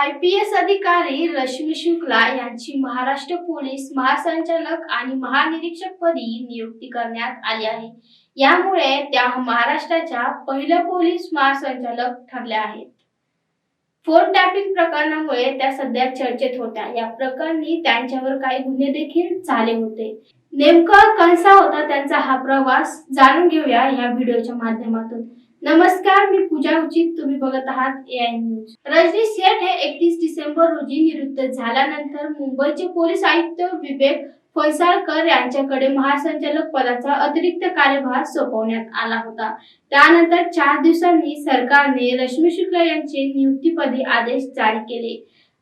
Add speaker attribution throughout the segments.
Speaker 1: I P S अधिकारी रश्मी शुक्ला यांची Maharashtra police महासंचालक आणि महानिरीक्षक पदी नियुक्ती करण्यात आली आहे. यामुळे त्या महाराष्ट्राच्या पहिल्या पोलीस महासंचालक ठरल्या आहेत. फोन टॅपिंग प्रकरणामुळे त्या सध्या चर्चेत होत्या. या प्रकरणी त्यांच्यावर काही गुन्हे देखील झाले होते. नेमका कसा होता त्यांचा हा प्रवास जाणून घेऊया या व्हिडिओच्या माध्यमातून. नमस्कार मी पूजा उचित तुम्ही बघत आहात A I news Rajni Seth हे एकतीस डिसेंबर रोजी निवृत्त झाल्यानंतर मुंबईचे पोलीस आयुक्त विवेक फैसाळकर यांच्याकडे महासंचालक पदाचा अतिरिक्त कार्यभार सोपवण्यात आला होता. त्यानंतर चार दिवसांनी सरकारने रश्मी शुक्ला यांचे नियुक्तीपदी आदेश जारी केले.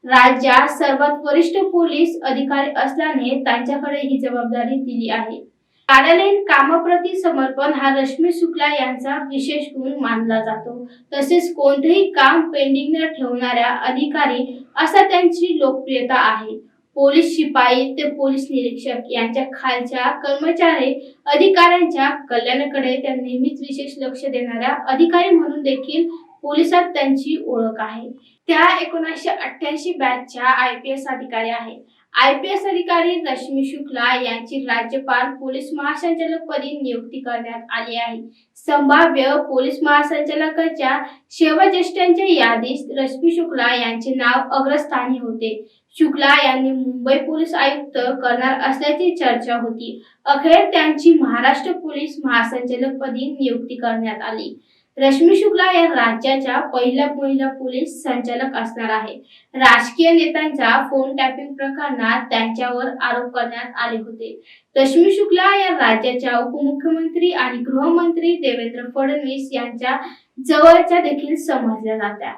Speaker 1: राज्यात सर्वात वरिष्ठ पोलीस अधिकारी असल्याने त्यांच्याकडे ही जबाबदारी दिली आहे. कार्यालयीन कामाप्रती समर्पण हा रश्मी शुक्ला यांचा विशेष गुण मानला जातो. तसेच कोणतेही काम पेंडिंग न ठेवणाऱ्या अधिकारी असा त्यांची लोकप्रियता आहे. पोलीस शिपाई ते पोलीस निरीक्षक यांच्या खालच्या कर्मचारी अधिकाऱ्यांच्या कल्याणाकडे त्या नेहमीच विशेष लक्ष देणाऱ्या अधिकारी म्हणून देखील पोलिसात त्यांची ओळख आहे. त्या एकोणीसशे अठ्ठ्याऐंशी बॅचच्या आय पी एस अधिकारी आहे. आय पी एस अधिकारी रश्मी शुक्ला यांची राज्यपाल पोलीस महासंचालक पदी नियुक्ती करण्यात आली आहे. संभाव्य पोलीस महासंचालकाच्या सेवाज्येष्ठांच्या यादीत रश्मी शुक्ला यांचे नाव अग्रस्थानी होते. शुक्ला यांनी मुंबई पोलीस आयुक्त करणार असल्याची चर्चा होती. अखेर त्यांची महाराष्ट्र पोलीस महासंचालक पदी नियुक्ती करण्यात आली. रश्मी शुक्ला या राज्याच्या पहिल्या महिला पोलीस संचालक असणार आहे. राजकीय नेत्यांच्या फोन टॅपिंग प्रकरणात त्यांच्यावर आरोप करण्यात आले होते. रश्मी शुक्ला या राज्याच्या उपमुख्यमंत्री आणि गृहमंत्री देवेंद्र फडणवीस यांच्या जवळच्या देखील समजल्या जात्या.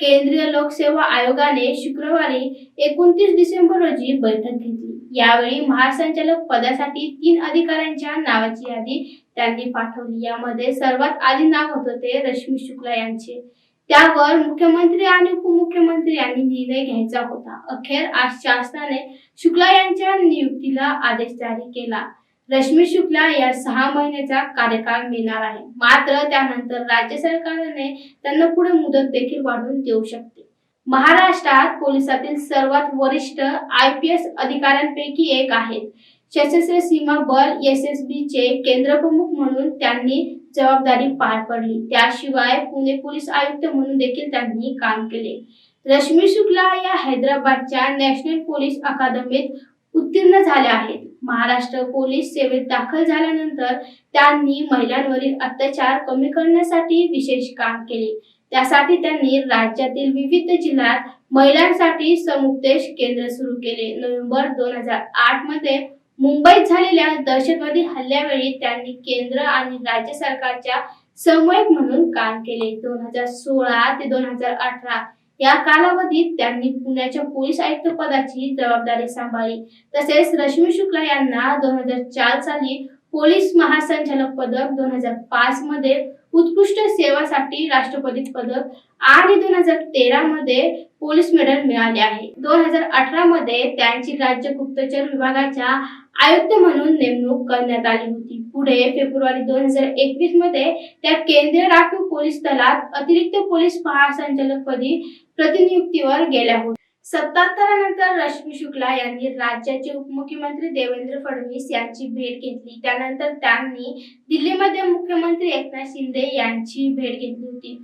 Speaker 1: केंद्रीय लोकसेवा आयोगाने शुक्रवारी एकोणतीस डिसेंबर रोजी बैठक घेतली. यावेळी महासंचालक पदासाठी तीन अधिकाऱ्यांच्या नावाची यादी त्यांनी पाठवली. यामध्ये सर्वात आधी नाव होतं ते रश्मी शुक्ला यांचे. त्यावर मुख्यमंत्री आणि उपमुख्यमंत्री यांनी निर्णय घ्यायचा होता. अखेर आज शासनाने शुक्ला यांच्या नियुक्तीला आदेश जारी केला. रश्मी शुक्ला या सहा महिन्याचा कार्यकाळ मिळणार आहे. मात्र त्यानंतर राज्य सरकारने त्यांना पुढे मुदत देखील वाढवून देऊ शकते. महाराष्ट्रात पोलिसातील सर्वात वरिष्ठ आय पी एस अधिकाऱ्यांपैकी एक आहेत. सशस्त्र सीमा बल एस एस बी चे केंद्रप्रमुख म्हणून त्यांनी जबाबदारी पार पडली. त्याशिवाय पुणे पोलीस आयुक्त म्हणून देखील त्यांनी काम केले. रश्मी शुक्ला या हैदराबादच्या नॅशनल पोलीस अकादमीत उत्तीर्ण झाल्या आहेत. महाराष्ट्र पोलीस सेवेत दाखल झाल्यानंतर त्यांनी महिलांवरील अत्याचार कमी करण्यासाठी विशेष काम केले. त्यासाठी त्यांनी राज्यातील विविध जिल्ह्यात महिलांसाठी समुपदेश केंद्र सुरू केले. नोव्हेंबर दोन हजार आठमध्ये मुंबईत झालेल्या दहशतवादी हल्ल्यावेळी त्यांनी केंद्र आणि राज्य सरकारच्या समन्वयक म्हणून काम केले. दोन हजार सोळा ते दोन हजार अठरा या कालावधीत त्यांनी पुण्याच्या पोलीस आयुक्त पदाची जबाबदारी सांभाळली. तसेच रश्मी शुक्ला यांना दोन हजार चार साली पोलीस महासंचालक पदक दोन हजार पाच मध्ये उत्कृष्ट सेवासाठी राष्ट्रपती पदक आणि दोन हजार तेरा मध्ये पोलीस मेडल मिळाले आहे. दोन हजार अठरा मध्ये त्यांची राज्य गुप्तचर विभागाच्या आयुक्त म्हणून नेमणूक करण्यात आली होती. पुढे फेब्रुवारी दोन हजार एकवीसमध्ये त्या केंद्रीय राखीव पोलीस दलात अतिरिक्त पोलीस महासंचालकपदी प्रतिनियुक्तीवर गेल्या होत्या. सत्तांतरानंतर रश्मी शुक्ला यांनी राज्याचे उपमुख्यमंत्री देवेंद्र फडणवीस यांची भेट घेतली. त्यानंतर त्यांनी दिल्लीमध्ये मुख्यमंत्री एकनाथ शिंदे यांची भेट घेतली होती.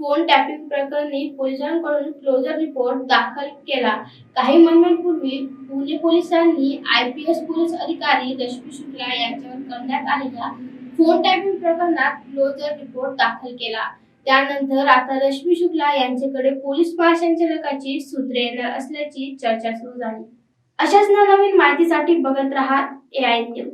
Speaker 1: फोन टॅपिंग प्रकरणी पोलिसांकडून क्लोजर रिपोर्ट दाखल केला. काही महिन्यांपूर्वी पुणे पोलिसांनी आय पी एस पोलीस अधिकारी रश्मी शुक्ला यांच्यावर करण्यात आलेल्या फोन टॅपिंग प्रकरणात क्लोजर रिपोर्ट दाखल केला. त्यानंतर आता रश्मी शुक्ला यांच्याकडे पोलीस महासंचालकाची सूत्रे येणार असल्याची चर्चा सुरू झाली. अशाच नवीन माहितीसाठी बघत राहा ए आय न्यूज